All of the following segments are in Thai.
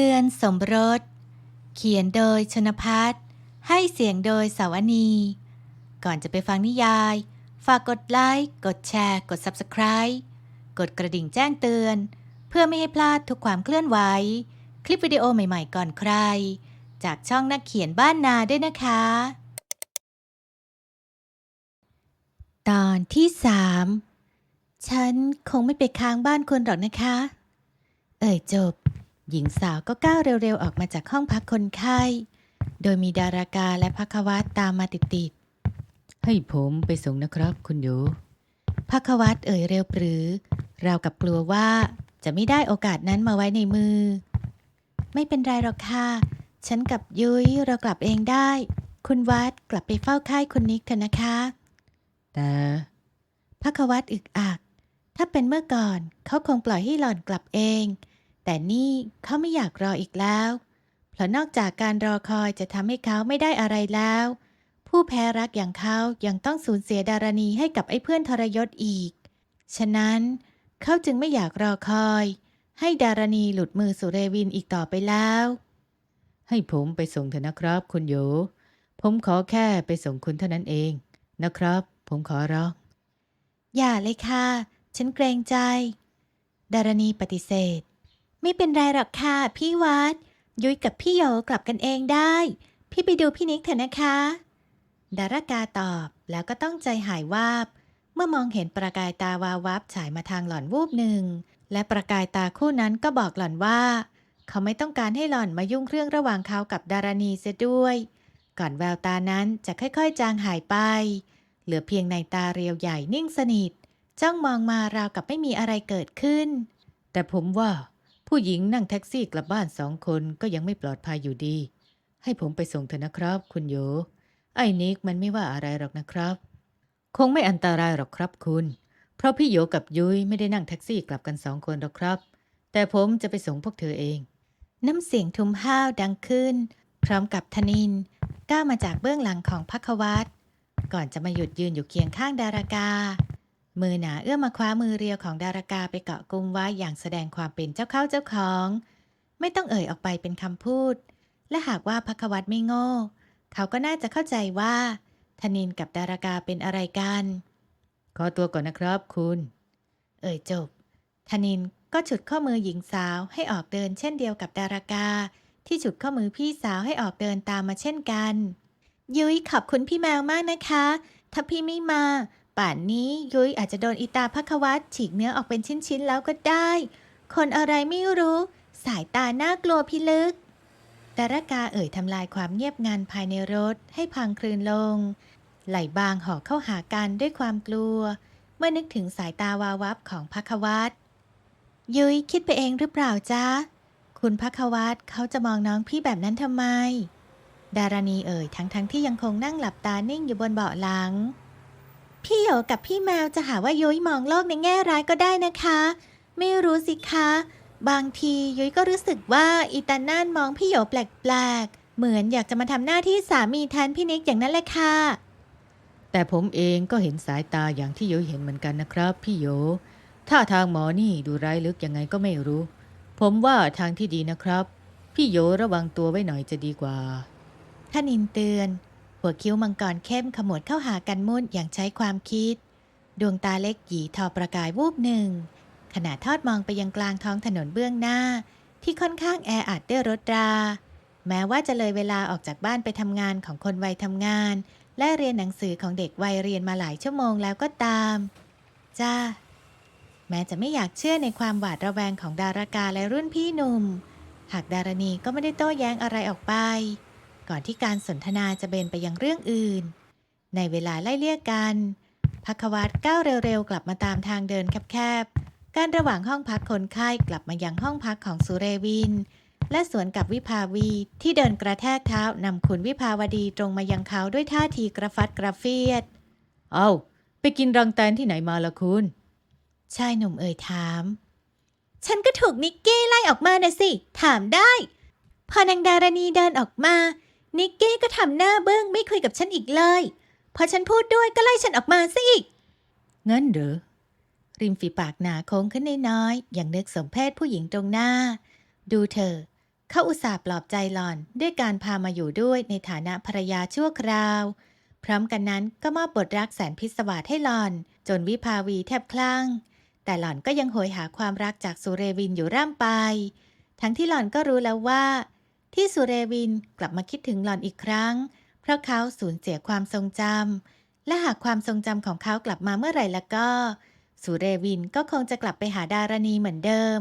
ตือนสมรส เขียนโดยชนพัฒน์ให้เสียงโดยสาวนี ก่อนจะไปฟังนิยาย ฝากกดไลค์ กดแชร์ กด Subscribe กดกระดิ่งแจ้งเตือน เพื่อไม่ให้พลาดทุกความเคลื่อนไหว คลิปวิดีโอใหม่ๆก่อนใคร จากช่องนักเขียนบ้านนาด้วยนะคะ ตอนที่สามฉันคงไม่ไปค้างบ้านคุณหรอกนะคะ เอ่ยจบ หญิงสาวก็ก้าวเร็วๆ ออกมาจากห้องพักคนไข้ โดยมีดารากาและพักวัตตามมาติดให้ผมไปส่งนะครับคุณโยๆพักวัตเอ่ยเร็วปรือราวกับกลัวว่าจะไม่ได้โอกาสนั้นมาไว้ในมือ ไม่เป็นไรหรอกค่ะ ฉันกับยุ้ยเรากลับเองได้ คุณวัดกลับไปเฝ้าค่ายคุณนิกเถอะนะคะ แต่พักวัตอึกอัก ถ้าเป็นเมื่อก่อนเขาคงปล่อยให้หล่อนกลับเอง แต่นี่เขาไม่อยากรออีกแล้ว เพราะนอกจากการรอคอยจะทำให้เขาไม่ได้อะไรแล้ว ผู้แพ้รักอย่างเขายังต้องสูญเสียดารณีให้กับไอ้เพื่อนทรยศอีก ฉะนั้นเขาจึงไม่อยากรอคอย ให้ดารณีหลุดมือสุเรวินอีกต่อไปแล้ว ให้ผมไปส่งเถอะนะครับคุณโยผมขอแค่ไปส่งคุณเท่านั้นเองนะครับ ผมขอร้อง อย่าเลยค่ะ ฉันเกรงใจ ดารณีปฏิเสธ ไม่เป็นไรหรอกค่ะพี่วัด ยุ้ยกับพี่โยกลับกันเองได้ พี่ไปดูพี่นิกเถอะนะคะ ดารากาตอบแล้วก็ต้องใจหายวาบ เมื่อมองเห็นประกายตาวาวับฉายมาทางหล่อนวูบหนึ่ง และประกายตาคู่นั้นก็บอกหล่อนว่า เขาไม่ต้องการให้หล่อนมายุ่งเรื่องระหว่างเขากับดารณีเสียด้วย ก่อนแววตานั้นจะค่อยๆ จางหายไป เหลือเพียงในตาเรียวใหญ่นิ่งสนิทจ้องมองมาราวกับไม่มีอะไรเกิดขึ้น แต่ผมว่า ผู้หญิงนั่งแท็กซี่กลับบ้านสองคนก็ยังไม่ปลอดภัยอยู่ดี ให้ผมไปส่งเถอะนะครับ คุณโย ไอ้นิกมันไม่ว่าอะไรหรอกนะครับ คงไม่อันตรายหรอกครับคุณ เพราะพี่โยกับยุ้ยไม่ได้นั่งแท็กซี่กลับกันสองคนหรอกครับ แต่ผมจะไปส่งพวกเธอเอง น้ำเสียงทุมห้าวดังขึ้น พร้อมกับธนินก้าวมาจากเบื้องหลังของพักวัตรก่อนจะมาหยุดยืนอยู่เคียงข้างดารากา มือหนาเอื้อมมาคว้ามือเรียวของดารากาไปเกาะกุมไว้อย่างแสดงความเป็นเจ้าเข้าเจ้าของ ไม่ต้องเอ่ยออกไปเป็นคำพูด และหากว่าพักวัตรไม่โง่ เขาก็น่าจะเข้าใจว่าธนินกับดารากาเป็นอะไรกัน ขอตัวก่อนนะครับคุณ เอ่ยจบธนินก็ฉุดข้อมือหญิงสาวให้ออกเดินเช่นเดียวกับดารากา ที่ฉุดข้อมือพี่สาวให้ออกเดินตามมาเช่นกัน ยุ้ยขอบคุณพี่แมวมากนะคะ ถ้าพี่ไม่มา ป่านนี้ยุ้ยอาจจะโดนอีตาพักวัตฉีกเนื้อออกเป็นชิ้นๆแล้วก็ได้ คนอะไรไม่รู้ สายตาน่ากลัวพิลึกดารากาเอ่ยทำลายความเงียบงันภายในรถให้พังคลืนลง ไหลบางห่อเข้าหากันด้วยความกลัว เมื่อนึกถึงสายตาวาววับของพักวัตยุ้ยคิดไปเองหรือเปล่าจ๊ะ คุณพักวัตเขาจะมองน้องพี่แบบนั้นทำไม ดารณีเอ่ยทั้งทั้งๆที่ยังคงนั่งหลับตานิ่งอยู่บนเบาะหลัง พี่โยกับพี่แมวจะหาว่ายุ้ยมองโลกในแง่ร้ายก็ได้นะคะ ไม่รู้สิคะ บางทียุ้ยก็รู้สึกว่าอีตาน่านมองพี่โยแปลกๆ เหมือนอยากจะมาทำหน้าที่สามีแทนพี่นิกอย่างนั้นแหละค่ะ แต่ผมเองก็เห็นสายตาอย่างที่โยเห็นเหมือนกันนะครับ พี่โยถ้าทางหมอนี่ดูร้ายลึกยังไงก็ไม่รู้ ผมว่าทางที่ดีนะครับ พี่โยระวังตัวไว้หน่อยจะดีกว่าท่านินเตือน หัวคิ้วมังกรเข้มขมวดเข้าหากันมุ่นอย่างใช้ความคิด ดวงตาเล็กหยีทอประกายวูบหนึ่ง ขณะทอดมองไปยังกลางท้องถนนเบื้องหน้า ที่ค่อนข้างแออัดด้วยรถรา แม้ว่าจะเลยเวลาออกจากบ้านไปทำงานของคนวัยทำงาน และเรียนหนังสือของเด็กวัยเรียนมาหลายชั่วโมงแล้วก็ตาม จ้า แม้จะไม่อยากเชื่อในความหวาดระแวงของดารากาและรุ่นพี่หนุ่ม หากดารณีก็ไม่ได้โต้แย้งอะไรออกไป ก่อนที่การสนทนาจะเบนไปยังเรื่องอื่น ในเวลาไล่เลี่ยกันพักวัตก้าวเร็วๆ กลับมาตามทางเดินแคบๆ การระหว่างห้องพักคนไข้กลับมายังห้องพักของสุเรวิน และสวนกับวิภาวีที่เดินกระแทกเท้านำคุณวิภาวดีตรงมายังเขาด้วยท่าทีกระฟัดกระเฟียด เอาไปกินรังแตนที่ไหนมาละคุณ ชายหนุ่มเอ่ยถาม ฉันก็ถูกนิกกี้ไล่ออกมานะสิ ถามได้ พอนางดารณีเดินออกมา นิกกี้ก็ทำหน้าเบิ้งไม่คุยกับฉันอีกเลย พอฉันพูดด้วยก็ไล่ฉันออกมาซะอีก งั้นเหรอ ริมฝีปากหนาโค้งขึ้นน้อยๆอย่างนึกสมเพศผู้หญิงตรงหน้า ดูเธอ เขาอุตส่าห์ปลอบใจหล่อนด้วยการพามาอยู่ด้วยในฐานะภรรยาชั่วคราว พร้อมกันนั้นก็มอบบทรักแสนพิศวาสให้หล่อน จนวิภาวีแทบคลั่ง แต่หล่อนก็ยังโหยหาความรักจากสุเรวินอยู่ร่ำไป ทั้งที่หล่อนก็รู้แล้วว่า ที่สุเรวินกลับมาคิดถึงหล่อนอีกครั้ง เพราะเขาสูญเสียความทรงจำและหากความทรงจำของเขากลับมาเมื่อไหร่แล้วก็ สุเรวินก็คงจะกลับไปหาดารณีเหมือนเดิม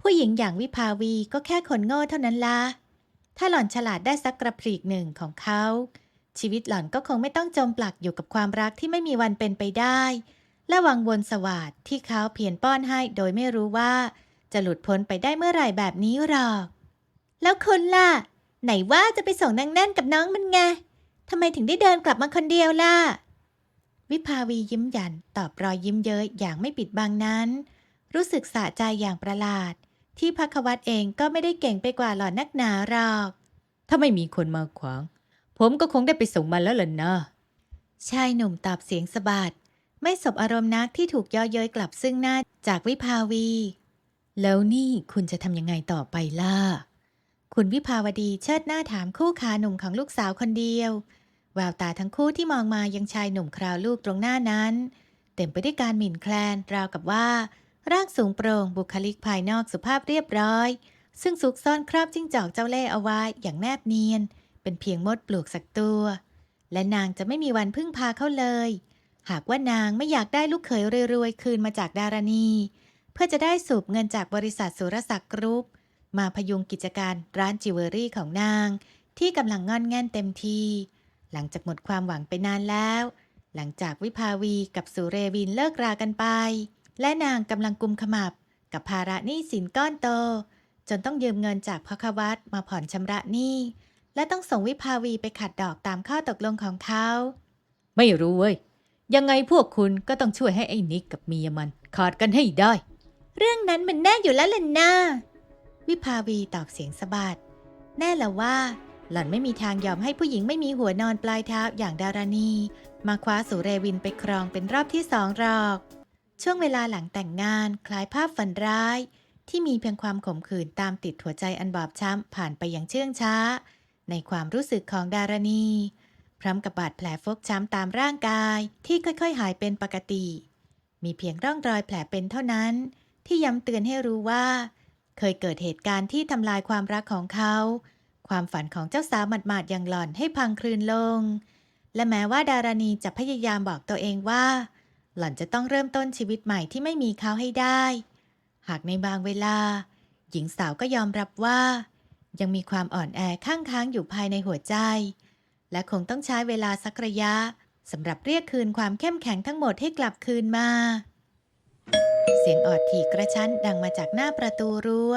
ผู้หญิงอย่างวิภาวีก็แค่คนโง่เท่านั้นละถ้าหล่อนฉลาดได้สักกระพริกหนึ่งของเขา ชีวิตหล่อนก็คงไม่ต้องจมปลักอยู่กับความรักที่ไม่มีวันเป็นไปได้ และวังวนสวัสดที่เขาเพียรป้อนให้โดยไม่รู้ว่า จะหลุดพ้นไปได้เมื่อไหร่แบบนี้หรอก แล้วคุณล่ะ ไหนว่าจะไปส่งนางแน่นกับน้องมันไงทำไมถึงได้เดินกลับมาคนเดียวล่ะ วิภาวียิ้มหยันตอบรอยยิ้มเย้ยอย่างไม่ปิดบังนั้น รู้สึกสะใจอย่างประหลาด ที่พักวัตเองก็ไม่ได้เก่งไปกว่าหล่อนนักหนาหรอก ถ้าไม่มีคนมาขวาง ผมก็คงได้ไปส่งมันแล้วล่ะนะชายหนุ่มตอบเสียงสะบัดไม่สบอารมณ์นักที่ถูกย่อเย้ยกลับซึ่งหน้าจากวิภาวี แล้วนี่คุณจะทำยังไงต่อไปล่ะ คุณวิภาวดีเชิดหน้าถามคู่ขาหนุ่มของลูกสาวคนเดียว แววตาทั้งคู่ที่มองมายังชายหนุ่มคราวลูกตรงหน้านั้น เต็มไปด้วยการหมิ่นแคลนราวกับว่า ร่างสูงโปร่งบุคลิกภายนอกสุภาพเรียบร้อย ซึ่งซุกซ่อนคราบจิ้งจอกเจ้าเล่ห์เอาไว้อย่างแนบเนียน เป็นเพียงมดปลวกสักตัว และนางจะไม่มีวันพึ่งพาเขาเลย หากว่านางไม่อยากได้ลูกเขยรวยๆคืนมาจากดารณี เพื่อจะได้สูบเงินจากบริษัทสุรศักดิ์กรุ๊ป มาพยุงกิจการร้านจิวเวลรี่ของนาง ที่กำลังงอนแง่นเต็มทีหลังจากหมดความหวังไปนานแล้ว หลังจากวิภาวีกับสุเรวินเลิกรากันไป และนางกำลังกุมขมับ กับภาระหนี้สินก้อนโต จนต้องยืมเงินจากพควัตมาผ่อนชำระหนี้ และต้องส่งวิภาวีไปขัดดอกตามข้อตกลงของเขา ไม่รู้เว้ย ยังไงพวกคุณก็ต้องช่วยให้ไอ้นิกกับเมียมันขาดกันให้ได้ เรื่องนั้นมันแน่อยู่แล้วล่ะนะ วิภาวีตอบเสียงสะบัด แน่ละว่า หล่อนไม่มีทางยอมให้ผู้หญิงไม่มีหัวนอนปลายเท้าอย่างดารณีมาคว้าสุเรวินไปครองเป็นรอบที่สองหรอก ช่วงเวลาหลังแต่งงานคล้ายภาพฝันร้าย ที่มีเพียงความขมขื่นตามติดหัวใจอันบอบช้ำผ่านไปอย่างเชื่องช้า ในความรู้สึกของดารณี พร้อมกับบาดแผลฟกช้ำตามร่างกายที่ค่อยๆ หายเป็นปกติ มีเพียงร่องรอยแผลเป็นเท่านั้น ที่ย้ำเตือนให้รู้ว่า เคยเกิดเหตุการณ์ที่ทำลายความรักของเขา ความฝันของเจ้าสาวหมาดๆอย่างหล่อนให้พังคลืนลง และแม้ว่าดารณีจะพยายามบอกตัวเองว่า หล่อนจะต้องเริ่มต้นชีวิตใหม่ที่ไม่มีเขาให้ได้ หากในบางเวลา หญิงสาวก็ยอมรับว่า ยังมีความอ่อนแอข้างค้างอยู่ภายในหัวใจ และคงต้องใช้เวลาสักระยะสำหรับเรียกคืนความเข้มแข็งทั้งหมดให้กลับคืนมา เสียงออดถี่กระชั้นดังมาจากหน้าประตูรั้ว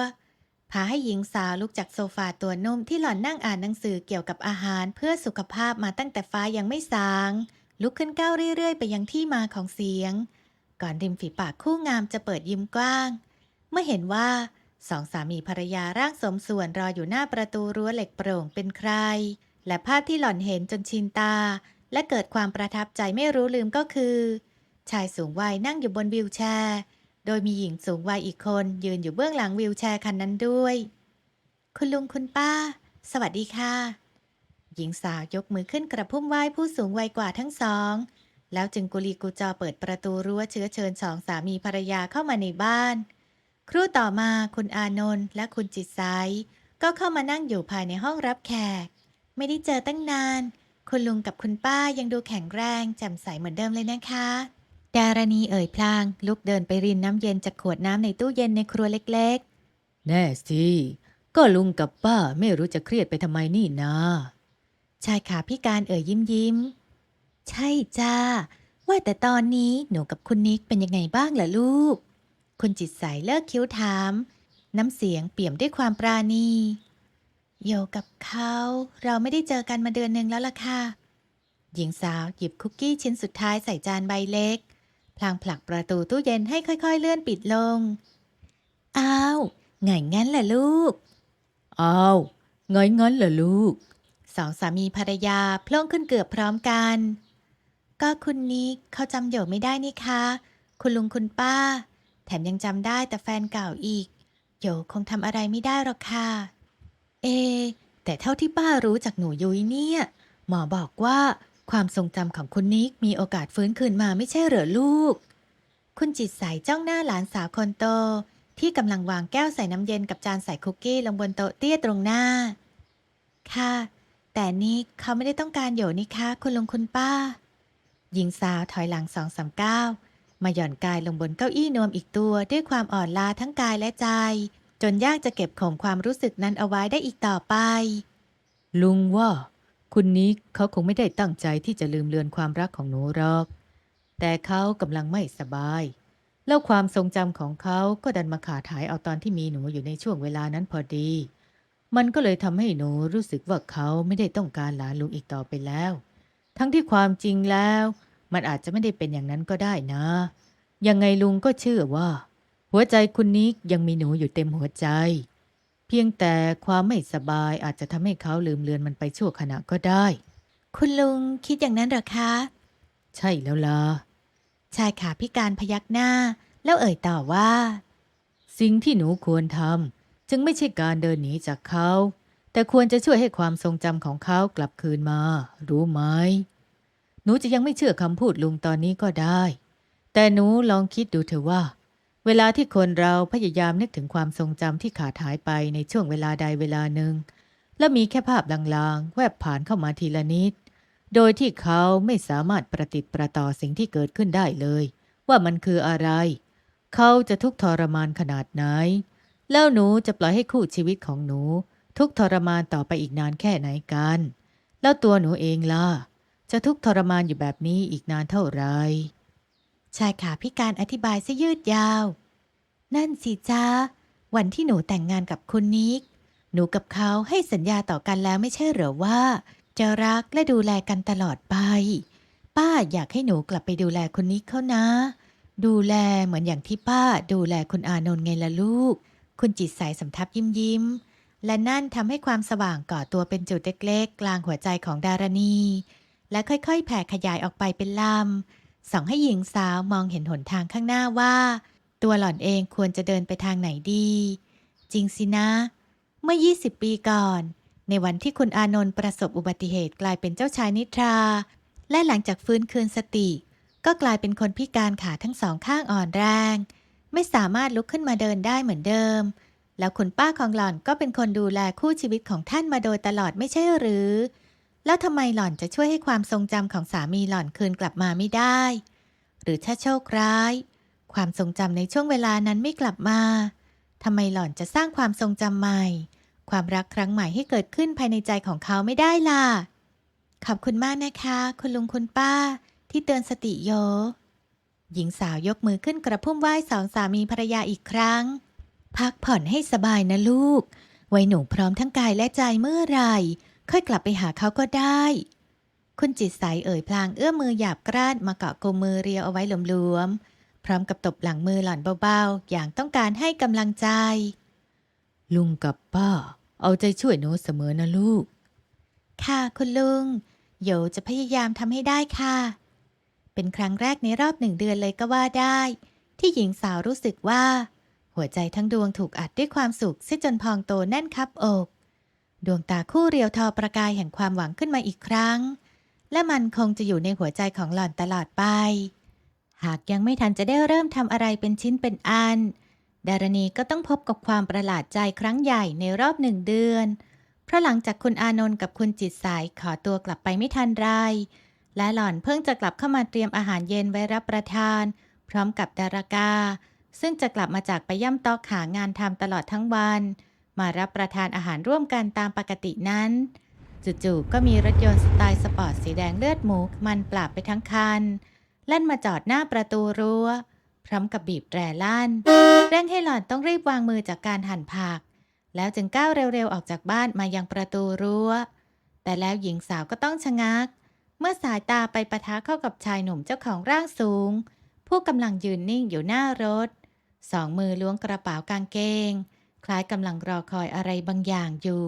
พาให้หญิงสาวลุกจากโซฟาตัวนุ่มที่หล่อนนั่งอ่านหนังสือเกี่ยวกับอาหารเพื่อสุขภาพมาตั้งแต่ฟ้ายังไม่สาง ลุกขึ้นก้าวเรื่อยๆ ไปยังที่มาของเสียง ก่อนริมฝีปากคู่งามจะเปิดยิ้มกว้าง เมื่อเห็นว่าสองสามีภรรยาร่างสมส่วนรออยู่หน้าประตูรั้วเหล็กโปร่งเป็นใคร และภาพที่หล่อนเห็นจนชินตา และเกิดความประทับใจไม่รู้ลืมก็คือ ชายสูงวัยนั่งอยู่บนวิวแชร์ โดยมีหญิงสูงวัยอีกคนยืนอยู่เบื้องหลังวิวแชร์คันนั้นด้วย คุณลุงคุณป้า สวัสดีค่ะ หญิงสาวยกมือขึ้นกระพุ่มไหว้ผู้สูงวัยกว่าทั้งสอง แล้วจึงกุลีกุจอเปิดประตูรั้วเชื้อเชิญสองสามีภรรยาเข้ามาในบ้าน ครู่ต่อมาคุณอานนท์และคุณจิตไซก็เข้ามานั่งอยู่ภายในห้องรับแขก ไม่ได้เจอตั้งนาน คุณลุงกับคุณป้ายังดูแข็งแรงแจ่มใสเหมือนเดิมเลยนะคะ ดารณีเอ่ยพลาง ลุกเดินไปรินน้ำเย็นจากขวดน้ำในตู้เย็นในครัวเล็กแน่สิ ก็ลุงกับป้าไม่รู้จะเครียดไปทำไมนี่นะๆชายขาพิการเอ่ยยิ้มยิ้ม ใช่จ้า ว่าแต่ตอนนี้หนูกับคุณนิกเป็นยังไงบ้างล่ะลูก คุณจิตใสเลิกคิ้วถาม น้ำเสียงเปี่ยมด้วยความปราณีโยกับเขา เราไม่ได้เจอกันมาเดือนหนึ่งแล้วล่ะค่ะ หญิงสาวหยิบคุกกี้ชิ้นสุดท้ายใส่จานใบเล็ก พลางผลักประตูตู้เย็นให้ค่อยๆเลื่อนปิดลง อ้าว ไงงั้นล่ะลูก อ้าว ไงงั้นเหรอลูก สองสามีภรรยาโพล่งขึ้นเกือบพร้อมกัน ก็คุณนิกเขาจำโยไม่ได้นี่คะ คุณลุงคุณป้า แถมยังจำได้แต่แฟนเก่าอีก โยคงทำอะไรไม่ได้หรอกค่ะ เอ แต่เท่าที่ป้ารู้จากหนูยุ้ยเนี่ย หมอบอกว่า ความทรงจำของคุณนิกมีโอกาสฟื้นคืนมาไม่ใช่เหรอลูก คุณจิตใสจ้องหน้าหลานสาวคนโต ที่กำลังวางแก้วใส่น้ำเย็นกับจานใส่คุกกี้ลงบนโต๊ะเตี้ยตรงหน้า ค่ะ แต่นี่เขาไม่ได้ต้องการโยนี่คะคุณลุงคุณป้า หญิงสาวถอยหลังสองสามก้าวมาหย่อนกายลงบนเก้าอี้นวมอีกตัวด้วยความอ่อนล้าทั้งกายและใจ จนยากจะเก็บข่มความรู้สึกนั้นเอาไว้ได้อีกต่อไป ลุงว่า คุณนิกเขาคงไม่ได้ตั้งใจที่จะลืมเลือนความรักของหนูหรอก แต่เขากำลังไม่สบาย แล้วความทรงจำของเขาก็ดันมาขาดหายเอาตอนที่มีหนูอยู่ในช่วงเวลานั้นพอดี มันก็เลยทำให้หนูรู้สึกว่าเขาไม่ได้ต้องการหลานลุงอีกต่อไปแล้ว ทั้งที่ความจริงแล้ว มันอาจจะไม่ได้เป็นอย่างนั้นก็ได้นะ ยังไงลุงก็เชื่อว่า หัวใจคุณนิกยังมีหนูอยู่เต็มหัวใจ เพียงแต่ความไม่สบายอาจจะทำให้เขาลืมเลือนมันไปชั่วขณะก็ได้ คุณลุงคิดอย่างนั้นเหรอคะ ใช่แล้วล่ะ ชายขาพิการพยักหน้า แล้วเอ่ยต่อว่า สิ่งที่หนูควรทำจึงไม่ใช่การเดินหนีจากเขา แต่ควรจะช่วยให้ความทรงจำของเขากลับคืนมา รู้ไหม หนูจะยังไม่เชื่อคำพูดลุงตอนนี้ก็ได้ แต่หนูลองคิดดูเถอะว่า เวลาที่คนเราพยายามนึกถึงความทรงจำที่ขาดหายไปในช่วงเวลาใดเวลาหนึ่ง และมีแค่ภาพลางๆ แวบผ่านเข้ามาทีละนิด โดยที่เขาไม่สามารถประติดประต่อสิ่งที่เกิดขึ้นได้เลย ว่ามันคืออะไร เขาจะทุกข์ทรมานขนาดไหน แล้วหนูจะปล่อยให้คู่ชีวิตของหนู ทุกข์ทรมานต่อไปอีกนานแค่ไหนกัน แล้วตัวหนูเองล่ะ จะทุกข์ทรมานอยู่แบบนี้อีกนานเท่าไหร่ ชายขาพิการอธิบายซะยืดยาว นั่นสิจ้าวันที่หนูแต่งงานกับคุณนิก หนูกับเขาให้สัญญาต่อกันแล้วไม่ใช่เหรอว่า จะรักและดูแลกันตลอดไป ป้าอยากให้หนูกลับไปดูแลคุณนิกเขานะ ดูแลเหมือนอย่างที่ป้าดูแลคุณอานนท์ไงล่ะลูก คุณจิตใสสำทับยิ้มยิ้ม และนั่นทำให้ความสว่างก่อตัวเป็นจุดเล็กๆ กลางหัวใจของดารณี และค่อยๆ แผ่ขยายออกไปเป็นลำ ส่องให้หญิงสาวมองเห็นหนทางข้างหน้าว่า ตัวหล่อนเองควรจะเดินไปทางไหนดี จริงสินะ เมื่อ 20 ปีก่อน ในวันที่คุณอานนท์ประสบอุบัติเหตุกลายเป็นเจ้าชายนิทรา และหลังจากฟื้นคืนสติ ก็กลายเป็นคนพิการขาทั้งสองข้างอ่อนแรง ไม่สามารถลุกขึ้นมาเดินได้เหมือนเดิม แล้วคุณป้าของหล่อนก็เป็นคนดูแลคู่ชีวิตของท่านมาโดยตลอดไม่ใช่หรือ แล้วทำไมหล่อนจะช่วยให้ความทรงจำของสามีหล่อนคืนกลับมาไม่ได้ หรือถ้าโชคร้าย ความทรงจำในช่วงเวลานั้นไม่กลับมาทำไมหล่อนจะสร้างความทรงจำใหม่ ความรักครั้งใหม่ให้เกิดขึ้นภายในใจของเขาไม่ได้ล่ะ ขอบคุณมากนะคะ คุณลุงคุณป้า ที่เตือนสติโย หญิงสาวยกมือขึ้นกระพุ่มไหว้สองสามีภรรยาอีกครั้ง พักผ่อนให้สบายนะลูก ไว้หนูพร้อมทั้งกายและใจเมื่อไหร่ ค่อยกลับไปหาเขาก็ได้ คุณจิตใสเอ่ยพลางเอื้อมมือหยาบกร้านมาเกาะกลมมือเรียวเอาไว้หลวมๆ พร้อมกับตบหลังมือหล่อนเบาๆ อย่างต้องการให้กำลังใจ ลุงกับป้า เอาใจช่วยหนูเสมอนะลูก ค่ะคุณลุงโยจะพยายามทำให้ได้ค่ะ เป็นครั้งแรกในรอบหนึ่งเดือนเลยก็ว่าได้ ที่หญิงสาวรู้สึกว่า หัวใจทั้งดวงถูกอัดด้วยความสุขซิจนพองโตแน่นคับอก ดวงตาคู่เรียวทอประกายแห่งความหวังขึ้นมาอีกครั้ง และมันคงจะอยู่ในหัวใจของหล่อนตลอดไป หากยังไม่ทันจะได้เริ่มทำอะไรเป็นชิ้นเป็นอัน ดารณีก็ต้องพบกับความประหลาดใจครั้งใหญ่ในรอบหนึ่งเดือน เพราะหลังจากคุณอานนท์กับคุณจิตสายขอตัวกลับไปไม่ทันไร และหล่อนเพิ่งจะกลับเข้ามาเตรียมอาหารเย็นไว้รับประทาน พร้อมกับดารากา ซึ่งจะกลับมาจากไปย่ำตอกหางานทำตลอดทั้งวัน มารับประทานอาหารร่วมกันตามปกตินั้น จู่ๆก็มีรถยนต์สไตล์สปอร์ตสีแดงเลือดหมูมันปราบไปทั้งคันแล่นมาจอดหน้าประตูรั้ว พร้อมกับบีบแตรลั่น เร่งให้หล่อนต้องรีบวางมือจากการหั่นผัก แล้วจึงก้าวเร็วๆออกจากบ้านมายังประตูรั้ว แต่แล้วหญิงสาวก็ต้องชะงัก เมื่อสายตาไปปะทะเข้ากับชายหนุ่มเจ้าของร่างสูง ผู้กำลังยืนนิ่งอยู่หน้ารถ สองมือล้วงกระเป๋ากางเกง คล้ายกำลังรอคอยอะไรบางอย่างอยู่